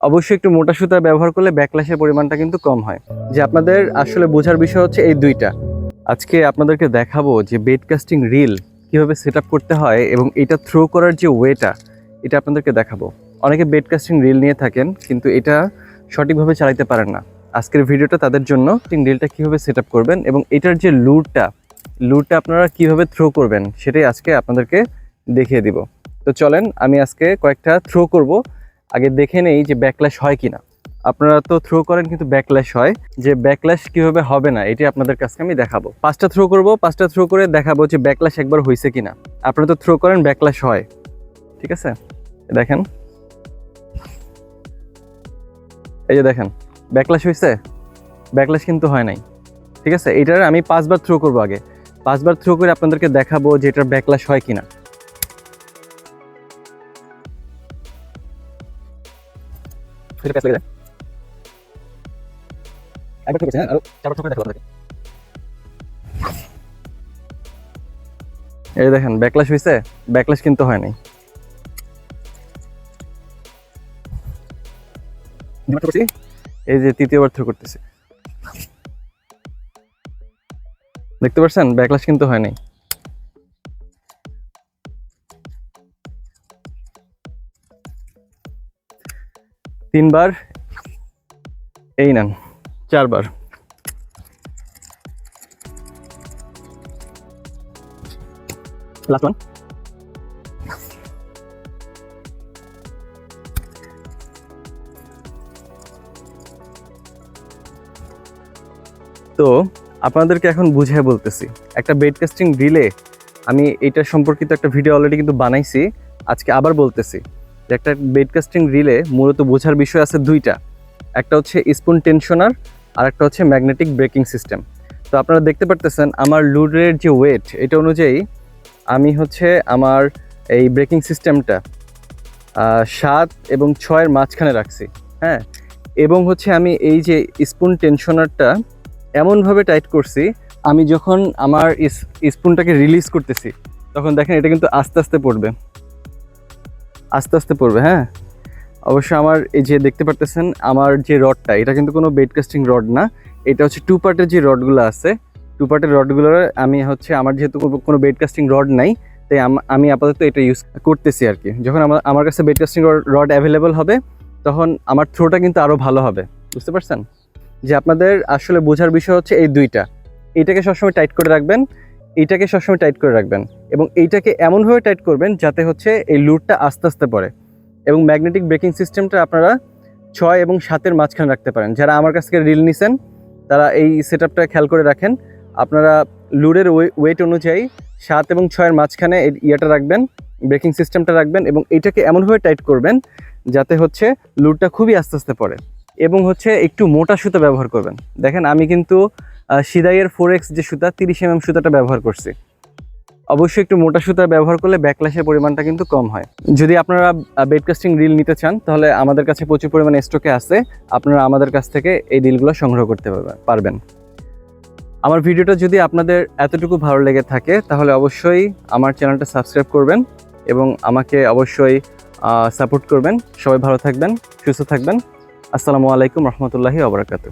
অবশ্যই একটু মোটা সুতা ব্যবহার করলে ব্যাকল্যাশের পরিমাণটা কিন্তু কম হয়। যে আপনাদের আসলে বোঝার বিষয় হচ্ছে এই দুইটা। আজকে আপনাদেরকে দেখাবো যে বেড কাস্টিং রিল কীভাবে সেট করতে হয় এবং এটা থ্রো করার যে ওয়েটা, এটা আপনাদেরকে দেখাবো। অনেকে বেড কাস্টিং রিল নিয়ে থাকেন, কিন্তু এটা সঠিকভাবে চালাইতে পারেন না। আজকের ভিডিওটা তাদের জন্য রিলটা কীভাবে সেট করবেন এবং এটার যে লুরটা লুরটা আপনারা কীভাবে থ্রো করবেন, সেটাই আজকে আপনাদেরকে দেখিয়ে দিব। তো চলেন, আমি আজকে কয়েকটা থ্রো করব। আগে দেখে নেই যে ব্যাকল্যাশ হয় কিনা। আপনারা তো থ্রো করেন কিন্তু ব্যাকল্যাশ হয়। যে ব্যাকল্যাশ কীভাবে হবে না, এটি আপনাদের কাছে আমি দেখাবো। পাঁচটা থ্রো করব, পাঁচটা থ্রো করে দেখাবো যে ব্যাকল্যাশ একবার হয়েছে কিনা। আপনারা তো থ্রো করেন ব্যাকল্যাশ হয়। ঠিক আছে? দেখেন। এই যে দেখেন ব্যাকল্যাশ হয়েছে ব্যাকল্যাশ কিন্তু হয় নাই। ঠিক আছে? এটার আমি পাঁচবার থ্রো করব আগে। পাঁচবার থ্রো করে আপনাদেরকে দেখাবো যে এটার ব্যাকল্যাশ হয় কিনা। লেগে যায় একবার হ্যাঁ চারবার এই দেখেন ব্যাকল্যাশ হয়েছে ব্যাকল্যাশ কিন্তু হয় নাই এই যে তৃতীয়বার থ্রো করতেছি। দেখতে পাচ্ছেন ব্যাকলাস কিন্তু হয় নাই তিনবার। এই নেন, চারবার। তো আপনাদেরকে এখন বুঝিয়ে বলতেছি, একটা বেড কাস্টিং রিলে আমি এটা সম্পর্কিত একটা ভিডিও অলরেডি কিন্তু বানাইছি, আজকে আবার বলতেছি। যে একটা বেড কাস্টিং রিলে মূলত বোঝার বিষয় আছে দুইটা। একটা হচ্ছে স্পুন টেনশনার আর একটা হচ্ছে ম্যাগনেটিক ব্রেকিং সিস্টেম তো আপনারা দেখতে পারতেছেন আমার লুডের যে ওয়েট এটা অনুযায়ী আমি হচ্ছে আমার এই ব্রেকিং সিস্টেমটা সাত এবং ছয়ের মাঝখানে রাখছি হ্যাঁ? এবং হচ্ছে আমি এই যে স্পুন টেনশনারটা এমনভাবে টাইট করছি, আমি যখন আমার স্পুনটাকে রিলিজ করতেছি, তখন দেখেন এটা কিন্তু আস্তে আস্তে পড়বে। আস্তে আস্তে পড়বে হ্যাঁ? অবশ্য আমার এই যে দেখতে পারতেছেন, আমার যে রডটা, এটা কিন্তু কোনো বেড কাস্টিং রড না। এটা হচ্ছে টু পার্টের যে রডগুলো আছে টু পার্টের রডগুলোর আমি হচ্ছে, আমার যেহেতু কোনো- বেড কাস্টিং রড নাই, তাই আম- আপাতত এটা ইউজ করতেছি আর কি। যখন আমার আমার কাছে বেড কাস্টিং রড অ্যাভেলেবল হবে, তখন আমার থ্রোটা কিন্তু আরও ভালো হবে। বুঝতে পারছেন? যে আপনাদের আসলে বোঝার বিষয় হচ্ছে এই দুইটা। এইটাকে সবসময় টাইট করে রাখবেন, এটাকে সবসময় টাইট করে রাখবেন। এবং এইটাকে এমনভাবে টাইট করবেন যাতে হচ্ছে এই লুটটা আস্তে আস্তে পড়ে। এবং ম্যাগনেটিক ব্রেকিং সিস্টেমটা আপনারা ছয় এবং সাতের মাঝখানে রাখতে পারেন। যারা আমার কাছ থেকে রিল নিছেন, তারা এই সেট আপটা খেয়াল করে রাখেন। আপনারা লুডের ওয়েট অনুযায়ী সাত এবং ছয়ের মাঝখানে ইয়েটা রাখবেন ব্রেকিং সিস্টেমটা রাখবেন এবং এইটাকে এমনভাবে টাইট করবেন যাতে হচ্ছে লুডটা খুবই আস্তে আস্তে পড়ে এবং হচ্ছে একটু মোটা সুতা ব্যবহার করবেন। দেখেন আমি কিন্তু সিদাইয়ের ফোর এক্স যে সুতা, তিরিশ এম এম সুতাটা ব্যবহার করছি। অবশ্যই একটু মোটা সুতা ব্যবহার করলে ব্যাকল্যাশের পরিমাণটা কিন্তু কম হয়। যদি আপনারা বেড কাস্টিং রিল নিতে চান, তাহলে আমাদের কাছে প্রচুর পরিমাণে স্টকে আছে। আপনারা আমাদের কাছ থেকে এই রিলগুলো সংগ্রহ করতে পারবেন। আমার ভিডিওটা যদি আপনাদের এতটুকু ভালো লেগে থাকে, তাহলে অবশ্যই আমার চ্যানেলটা সাবস্ক্রাইব করবেন এবং আমাকে অবশ্যই সাপোর্ট করবেন। সবাই ভালো থাকবেন, সুস্থ থাকবেন। আসসালামু আলাইকুম রহমতুল্লাহি আবরাকাতু